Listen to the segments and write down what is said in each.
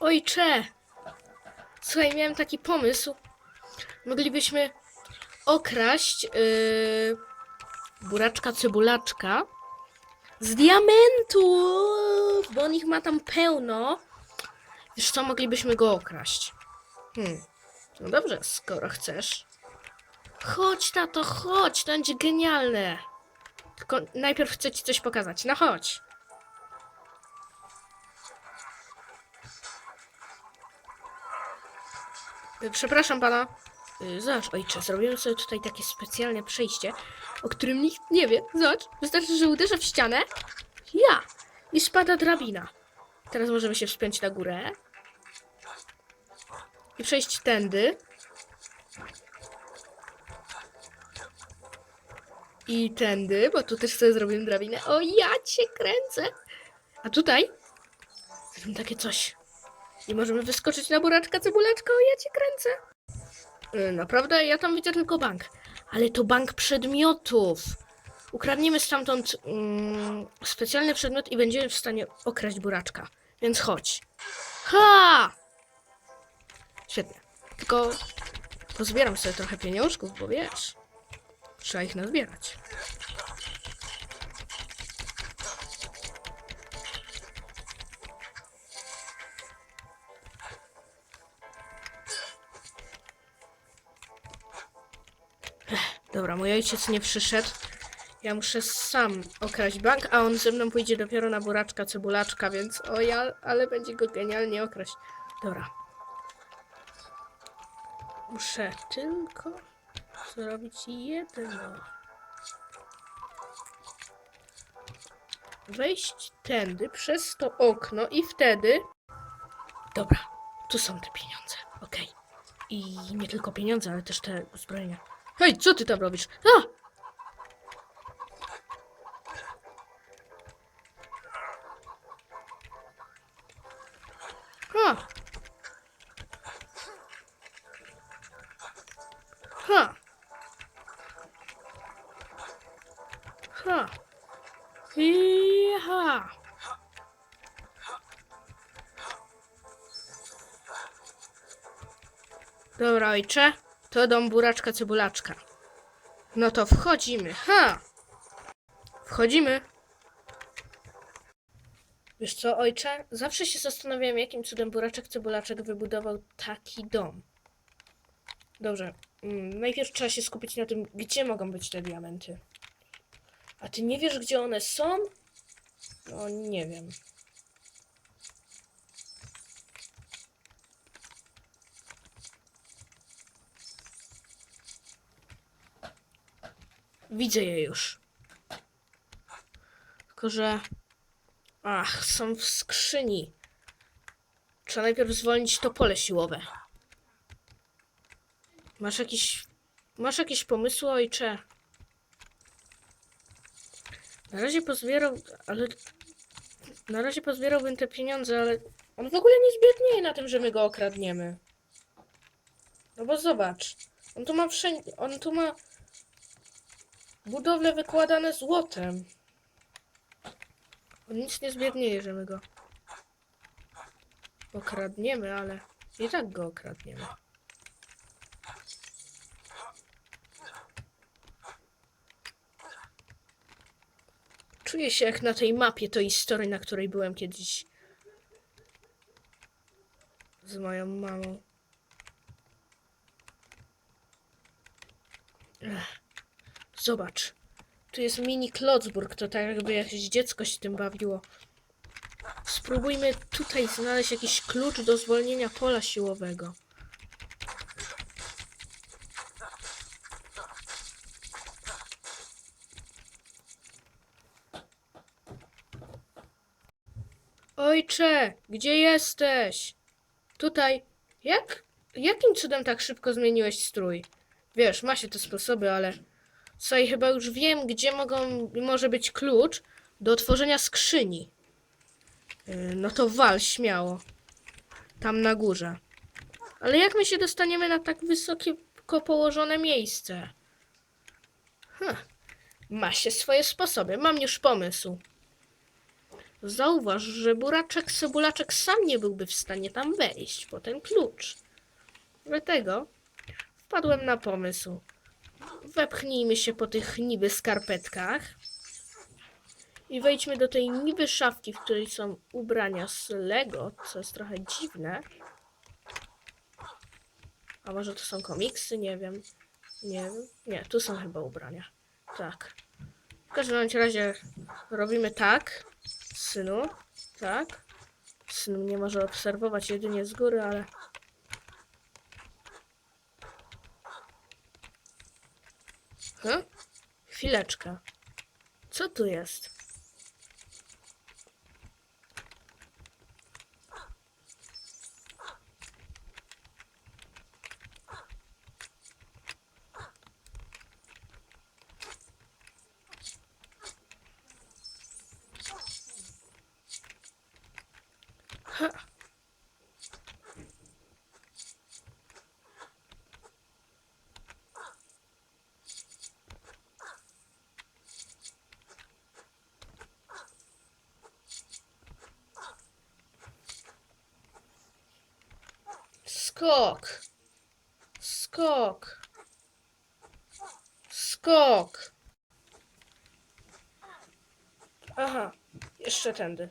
Ojcze! Słuchaj, miałem taki pomysł. Moglibyśmy okraść yy, buraczka cebulaczka z diamentów, bo on ich ma tam pełno. Wiesz co, moglibyśmy go okraść. Hmm. No dobrze, skoro chcesz. Chodź, tato, chodź, to będzie genialne. Tylko najpierw chcę ci coś pokazać. No chodź. Przepraszam pana. Y, Zobacz, ojcze, zrobimy sobie tutaj takie specjalne przejście, o którym nikt nie wie. Zobacz, wystarczy, że uderzę w ścianę. Ja! I spada drabina. Teraz możemy się wspiąć na górę. I przejść tędy. I tędy, bo tu też sobie zrobimy drabinę. O, ja cię kręcę! A tutaj zrobimy takie coś. I możemy wyskoczyć na buraczka, cebulaczka, o ja cię kręcę. Y, Naprawdę? Ja tam widzę tylko bank. Ale to bank przedmiotów. Ukradniemy stamtąd mm, specjalny przedmiot i będziemy w stanie okraść buraczka. Więc chodź. Ha! Świetnie. Tylko pozbieram sobie trochę pieniążków, bo wiesz, trzeba ich nazbierać. Dobra, mój ojciec nie przyszedł. Ja muszę sam okraść bank, a on ze mną pójdzie dopiero na buraczka, cebulaczka, więc o ja, ale będzie go genialnie okraść. Dobra. Muszę tylko zrobić jedno. Wejść tędy, przez to okno i wtedy... Dobra, tu są te pieniądze, okej. I nie tylko pieniądze, ale też te uzbrojenia. Hej, co ty tam robisz? A! Ha! Ha! Ha! Iha! Dobra, ojcze. To dom buraczka cebulaczka. No to wchodzimy. Ha! Wchodzimy. Wiesz co, ojcze? Zawsze się zastanawiałem, jakim cudem buraczek cebulaczek wybudował taki dom. Dobrze. Mm, najpierw trzeba się skupić na tym, gdzie mogą być te diamenty. A ty nie wiesz, gdzie one są? No, nie wiem. Widzę je już. Tylko, że... Ach, są w skrzyni. Trzeba najpierw zwolnić to pole siłowe. Masz jakiś... Masz jakieś pomysły, ojcze? Na razie pozbierał... Ale... Na razie pozbierałbym te pieniądze, ale... On w ogóle nie zbiednieje na tym, że my go okradniemy. No bo zobacz. On tu ma wszędzie... On tu ma budowle wykładane złotem. Nic nie zbiednieje, że my go okradniemy, ale i tak go okradniemy. Czuję się jak na tej mapie to historii, na której byłem kiedyś z moją mamą. Ech. Zobacz. Tu jest mini Klocburg, to tak jakby jakieś dziecko się tym bawiło. Spróbujmy tutaj znaleźć jakiś klucz do zwolnienia pola siłowego. Ojcze, gdzie jesteś? Tutaj. Jak? Jakim cudem tak szybko zmieniłeś strój? Wiesz, ma się te sposoby, ale... Słuchaj, chyba już wiem, gdzie mogą, może być klucz do otworzenia skrzyni. Yy, No to wal, śmiało. Tam na górze. Ale jak my się dostaniemy na tak wysoko położone miejsce? Hm. Ma się swoje sposoby. Mam już pomysł. Zauważ, że buraczek Sobulaczek sam nie byłby w stanie tam wejść po ten klucz. Dlatego wpadłem na pomysł. Wepchnijmy się po tych niby skarpetkach i wejdźmy do tej niby szafki, w której są ubrania z Lego, co jest trochę dziwne. A może to są komiksy? Nie wiem. Nie wiem. Nie, tu są chyba ubrania. Tak. W każdym razie robimy tak. Synu. Tak. Syn mnie może obserwować jedynie z góry, ale... Hm? Chwileczkę. Co tu jest? Ha. Skok. Skok. Skok. Aha, jeszcze tędy.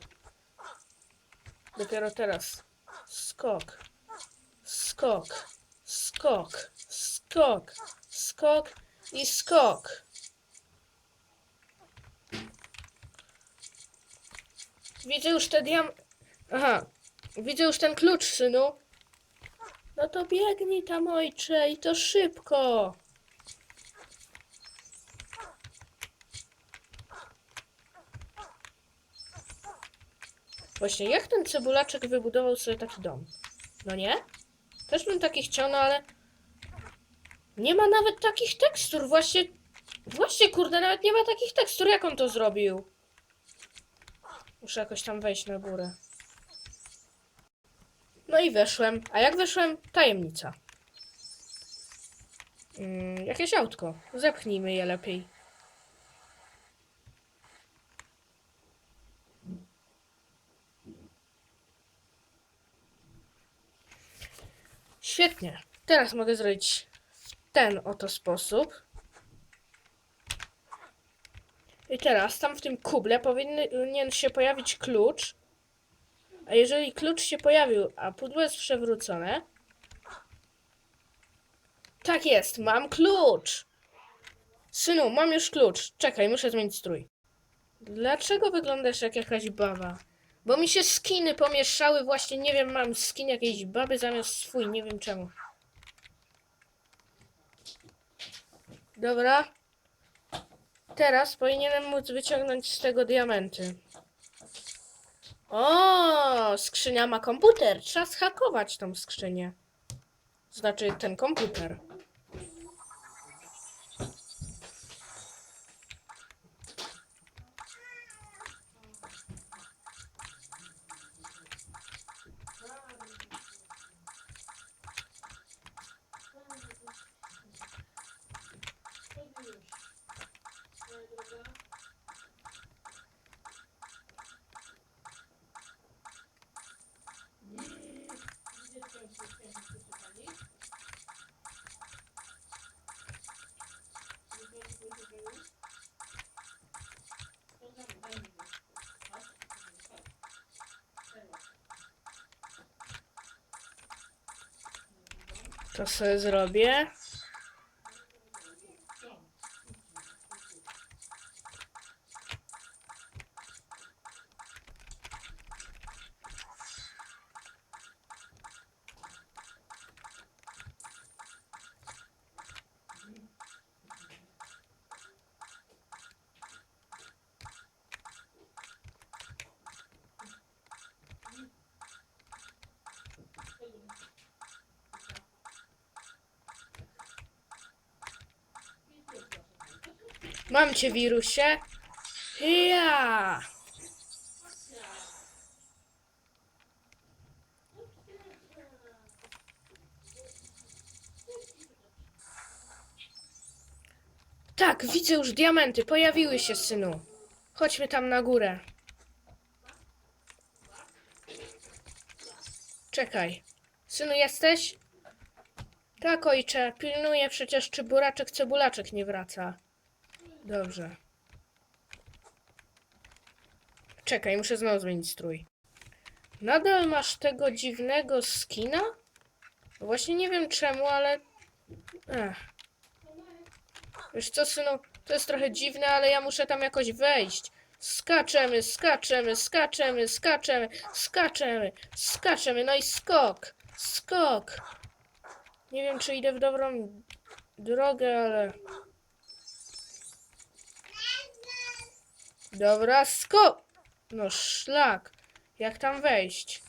Dopiero teraz. Skok. Skok. Skok. Skok. Skok i skok. Widzę już te diam... Aha. Widzę już ten klucz, synu. No to biegnij tam, ojcze, i to szybko. Właśnie, jak ten cebulaczek wybudował sobie taki dom? No nie? Też bym taki chciał, no ale... Nie ma nawet takich tekstur, właśnie... Właśnie, kurde, nawet nie ma takich tekstur, jak on to zrobił? Muszę jakoś tam wejść na górę. No i weszłem. A jak weszłem? Tajemnica. Mm, jakieś autko. Zepchnijmy je lepiej. Świetnie. Teraz mogę zrobić w ten oto sposób. I teraz tam w tym kuble powinien się pojawić klucz. A jeżeli klucz się pojawił, a pudło jest przewrócone. Tak jest, mam klucz! Synu, mam już klucz. Czekaj, muszę zmienić strój. Dlaczego wyglądasz jak jakaś baba? Bo mi się skiny pomieszały, właśnie nie wiem, mam skin jakiejś baby zamiast swój, nie wiem czemu. Dobra. Teraz powinienem móc wyciągnąć z tego diamenty. O, skrzynia ma komputer. Trzeba zhakować tą skrzynię. Znaczy ten komputer. To sobie zrobię. Mam cię, wirusie. Ja. Tak, widzę już diamenty. Pojawiły się, synu. Chodźmy tam na górę. Czekaj. Synu, jesteś? Tak, ojcze. Pilnuję przecież, czy buraczek cebulaczek nie wraca. Dobrze. Czekaj, muszę znowu zmienić strój. Nadal masz tego dziwnego skina? Właśnie nie wiem czemu, ale... Ech. Wiesz co, synu, to jest trochę dziwne, ale ja muszę tam jakoś wejść. Skaczemy, skaczemy, skaczemy, skaczemy, skaczemy, skaczemy, no i skok, skok. Nie wiem, czy idę w dobrą drogę, ale... Dobra, skok! No szlak, jak tam wejść?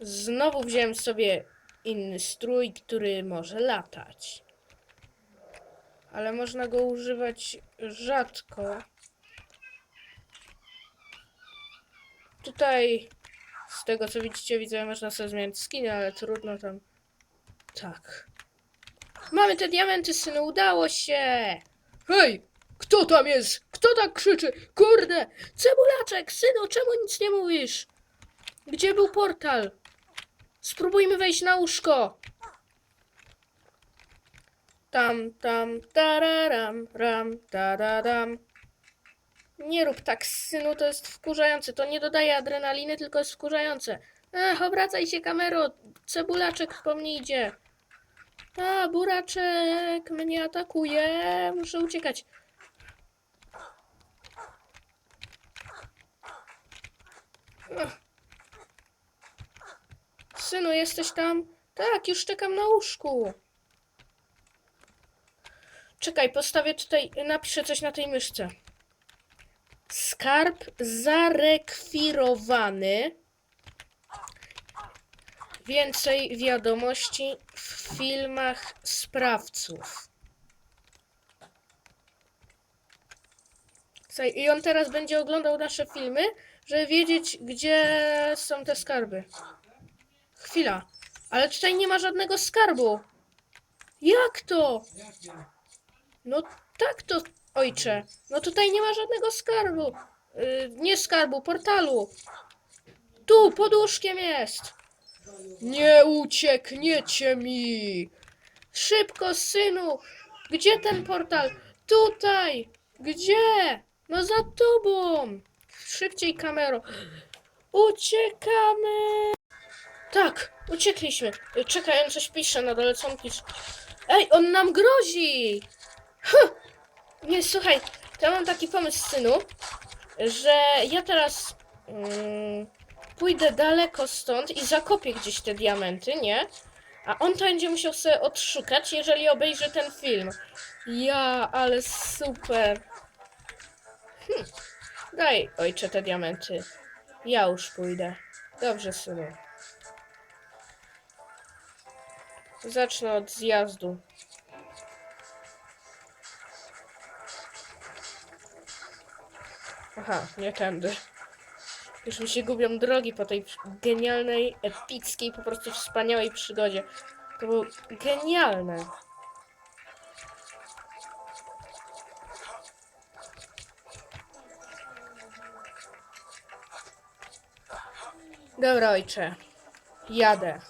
Znowu wziąłem sobie inny strój, który może latać. Ale można go używać rzadko. Tutaj, z tego co widzicie, widzę, można sobie zmieniać skiny, ale trudno tam. Tak. Mamy te diamenty, synu, udało się! Hej! Kto tam jest? Kto tak krzyczy? Kurde! Cebulaczek, synu, czemu nic nie mówisz? Gdzie był portal? Spróbujmy wejść na łóżko. Tam, tam, tararam, ram, tararam. Nie rób tak, synu, to jest wkurzające. To nie dodaje adrenaliny, tylko jest wkurzające. Ech, obracaj się kamero, cebulaczek po mnie idzie. A, buraczek mnie atakuje, muszę uciekać. Synu, jesteś tam? Tak, już czekam na łóżku. Czekaj, postawię tutaj, napiszę coś na tej myszce. Skarb zarekwirowany. Więcej wiadomości w filmach sprawców. I on teraz będzie oglądał nasze filmy, żeby wiedzieć, gdzie są te skarby. Chwila, ale tutaj nie ma żadnego skarbu. Jak to? No tak to, ojcze. No tutaj nie ma żadnego skarbu. Yy, nie skarbu, portalu. Tu, pod łóżkiem jest. Nie uciekniecie mi. Szybko, synu. Gdzie ten portal? Tutaj. Gdzie? No za tobą. Szybciej, kamero. Uciekamy. Tak, uciekliśmy. Czekaj, on coś pisze na dole, co pisze? Ej, on nam grozi! Huh. Nie, słuchaj, to ja mam taki pomysł, synu, że ja teraz mm, pójdę daleko stąd i zakopię gdzieś te diamenty, nie? A on to będzie musiał sobie odszukać, jeżeli obejrzy ten film. Ja, ale super. Hm. Daj, ojcze, te diamenty. Ja już pójdę. Dobrze, synu. Zacznę od zjazdu. Aha, nie tędy. Już mi się gubią drogi po tej genialnej, epickiej, po prostu wspaniałej przygodzie. To było genialne. Dobra, ojcze. Jadę.